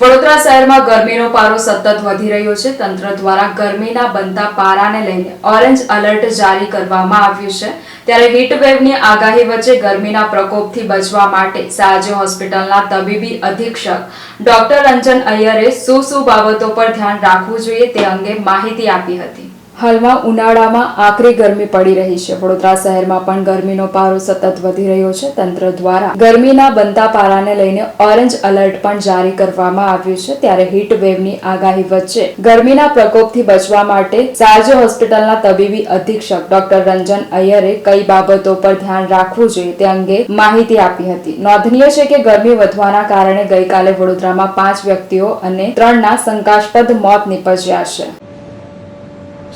વડોદરા શહેરમાં ગરમીનો પારો સતત વધી રહ્યો છે. તંત્ર દ્વારા ગરમીના બનતા પારાને લઈને ઓરેન્જ એલર્ટ જારી કરવામાં આવ્યું છે. ત્યારે હીટવેવની આગાહી વચ્ચે ગરમીના પ્રકોપથી બચવા માટે સાજે હોસ્પિટલના તબીબી અધિક્ષક ડોક્ટર રંજન અય્યરે શું શું બાબતો પર ધ્યાન રાખવું જોઈએ તે અંગે માહિતી આપી હતી. હાલમાં ઉનાળામાં આકરી ગરમી પડી રહી છે. વડોદરા શહેરમાં પણ ગરમીનો પારો સતત વધી રહ્યો છે. તંત્ર દ્વારા ગરમીના બનતા પારાને લઈને ઓરેન્જ એલર્ટ પણ જારી કરવામાં આવ્યું છે. ત્યારે હીટ વેવની આગાહી વચ્ચે ગરમીના પ્રકોપથી બચવા માટે સારજો હોસ્પિટલના તબીબી અધિક્ષક ડોક્ટર રંજન અય્યરે કઈ બાબતો પર ધ્યાન રાખવું જોઈએ તે અંગે માહિતી આપી હતી. નોંધનીય છે કે ગરમી વધવાના કારણે ગઈકાલે વડોદરામાં પાંચ વ્યક્તિઓ અને ત્રણના શંકાસ્પદ મોત નીપજ્યા છે.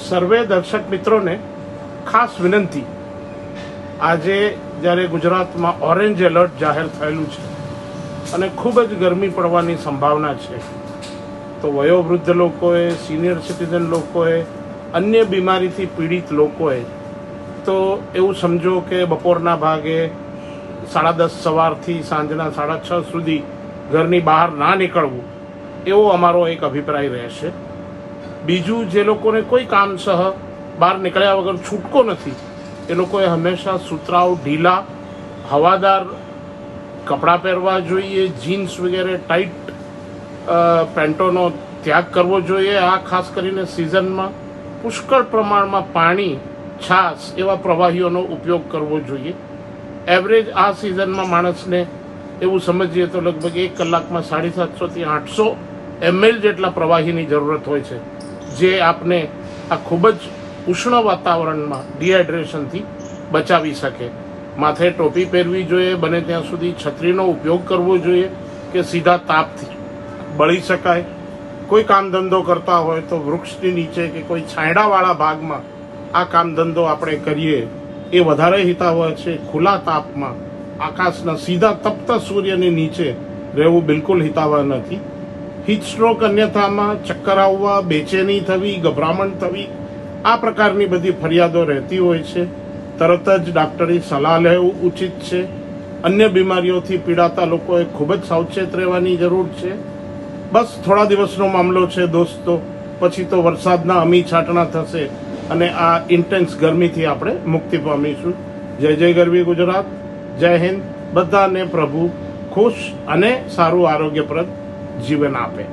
સર્વે દર્શક મિત્રોને ખાસ વિનંતી. આજે જ્યારે ગુજરાતમાં ઓરેન્જ એલર્ટ જાહેર થયેલું છે અને ખૂબ જ ગરમી પડવાની સંભાવના છે, તો વયોવૃદ્ધ લોકોએ, સિનિયર સિટીઝન લોકોએ, અન્ય બીમારીથી પીડિત લોકોએ, તો એવું સમજો કે બપોરના ભાગે સાડા દસ સવારથી સાંજના સાડા છ સુધી ઘરની બહાર ના નીકળવું, એવો અમારો એક અભિપ્રાય રહેશે. બીજું જે લોકોને કોઈ કામસહ બહાર નીકળ્યા વગર છૂટકો નથી, એ લોકોએ હંમેશા સુતરાઉ, ઢીલા, હવાદાર કપડાં પહેરવા જોઈએ, જીન્સ વગેરે ટાઈટ પેન્ટોનો ત્યાગ કરવો જોઈએ. આ ખાસ કરીને સિઝનમાં પુષ્કળ પ્રમાણમાં પાણી છાશ એવા પ્રવાહીઓનો ઉપયોગ કરવો જોઈએ. એવરેજ આ સિઝનમાં માણસને એવું સમજીએ તો લગભગ એક કલાકમાં સાડી સાતસોથી આઠસો એમએલ જેટલા પ્રવાહીની જરૂરત હોય છે. જે આપને આ ખૂબ જ ઉષ્ણ વાતાવરણમાં ડિહાઇડ્રેશનથી બચાવી શકે. માથે ટોપી પહેરવી જોઈએ, બને ત્યાં સુધી છત્રીનો ઉપયોગ કરવો જોઈએ કે સીધા તાપથી બળી શકાય. કોઈ કામ ધંધો કરતા હોય તો વૃક્ષની નીચે કે કોઈ છાંયડાવાળા ભાગમાં આ કામ ધંધો આપણે કરીએ. એ વધારે હિતાવહ છે ખુલ્લા તાપમાં. આકાશના સીધા તપતા સૂર્યની નીચે રહેવું બિલકુલ હિતાવહ નથી. હીટ સ્ટ્રોક અન્યથામાં ચક્કર આવવા, બેચેની થવી, ગભરામણ થવી, આ પ્રકારની બધી ફરિયાદો રહેતી હોય છે. તરત જ ડાક્ટરી સલાહ લેવું ઉચિત છે. અન્ય બીમારીઓથી પીડાતા લોકોએ ખૂબ જ સાવચેત રહેવાની જરૂર છે. બસ થોડા દિવસનો મામલો છે દોસ્તો. પછી તો વરસાદના અમી છાંટણા થશે અને આ ઇન્ટેન્સ ગરમીથી આપણે મુક્તિ પામીશું. જય જય ગરવી ગુજરાત. જય હિન્દ. બધાને પ્રભુ ખુશ અને સારું આરોગ્યપ્રદ જીવન આપે